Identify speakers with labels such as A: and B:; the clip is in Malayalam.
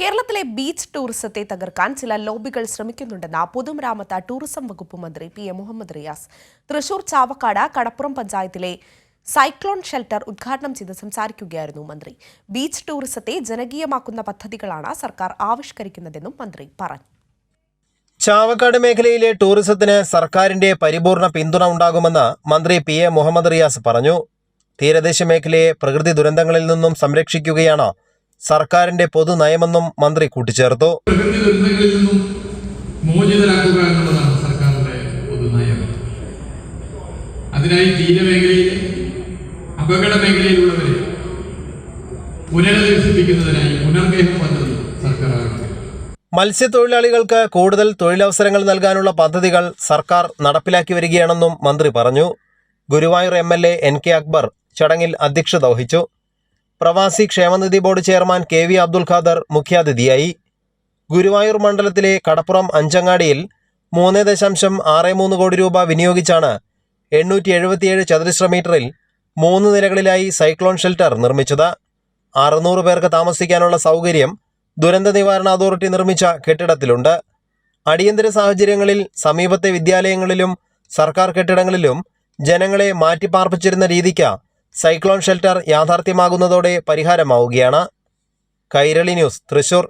A: കേരളത്തിലെ ബീച്ച് ടൂറിസത്തെ തകർക്കാൻ ചില ലോബികൾ ശ്രമിക്കുന്നുണ്ടെന്ന പൊതുമരാമത്ത് ടൂറിസം വകുപ്പ് മന്ത്രി പി എ മുഹമ്മദ് റിയാസ്. തൃശൂർ ചാവക്കാട് കടപ്പുറം പഞ്ചായത്തിലെ സൈക്ലോൺ ഷെൽട്ടർ ഉദ്ഘാടനം ചെയ്ത് സംസാരിക്കുകയായിരുന്നു മന്ത്രി. ബീച്ച് ടൂറിസത്തെ ജനകീയമാക്കുന്ന പദ്ധതികളാണ് സർക്കാർ ആവിഷ്കരിക്കുന്നതെന്നും മന്ത്രി പറഞ്ഞു.
B: ചാവക്കാട് മേഖലയിലെ ടൂറിസത്തിന് സർക്കാരിന്റെ പരിപൂർണ പിന്തുണ ഉണ്ടാകുമെന്ന് മന്ത്രി പി എ മുഹമ്മദ് റിയാസ് പറഞ്ഞു. തീരദേശ മേഖലയെ പ്രകൃതി ദുരന്തങ്ങളിൽ നിന്നും സംരക്ഷിക്കുകയാണ് സർക്കാരിന്റെ പൊതുനയമെന്നും മന്ത്രി കൂട്ടിച്ചേർത്തു.
C: മോചിതരാക്കുക എന്നുള്ളതാണ് സർക്കാരിന്റെ പൊതുനയം അതിനായി തീരമേഖലയിലെ അപകട മേഖലയിലുള്ളവരെ പുനരധിവസിപ്പിക്കുന്നതിനായി പുനർഗേഹം പദ്ധതി സർക്കാർ
B: മത്സ്യത്തൊഴിലാളികൾക്ക് കൂടുതൽ തൊഴിലവസരങ്ങൾ നൽകാനുള്ള പദ്ധതികൾ സർക്കാർ നടപ്പിലാക്കി വരികയാണെന്നും മന്ത്രി പറഞ്ഞു. Guruvayur M L A N K Akbar ചടങ്ങിൽ അധ്യക്ഷത വഹിച്ചു. പ്രവാസി ക്ഷേമനിധി board chairman K V Abdul Khader മുഖ്യാതിഥിയായി. ഗുരുവായൂർ മണ്ഡലത്തിലെ കടപ്പുറം അഞ്ചങ്ങാടിയിൽ മൂന്ന് ദശാംശം ആറ് മൂന്ന് കോടി രൂപ വിനിയോഗിച്ചാണ് എണ്ണൂറ്റി എഴുപത്തിയേഴ് ചതുരശ്ര മീറ്ററിൽ മൂന്ന് നിലകളിലായി സൈക്ലോൺ ഷെൽട്ടർ നിർമ്മിച്ചത്. അറുന്നൂറ് പേർക്ക് താമസിക്കാനുള്ള സൗകര്യം ദുരന്ത നിവാരണ അതോറിറ്റി നിർമ്മിച്ച കെട്ടിടത്തിലുണ്ട്. അടിയന്തര സാഹചര്യങ്ങളിൽ സമീപത്തെ വിദ്യാലയങ്ങളിലും സർക്കാർ കെട്ടിടങ്ങളിലും ജനങ്ങളെ മാറ്റിപ്പാർപ്പിച്ചിരുന്ന രീതിക്ക് സൈക്ലോൺ ഷെൽട്ടർ യാഥാർത്ഥ്യമാകുന്നതോടെ പരിഹാരമാവുകയാണ്. കൈരളി ന്യൂസ് തൃശൂർ.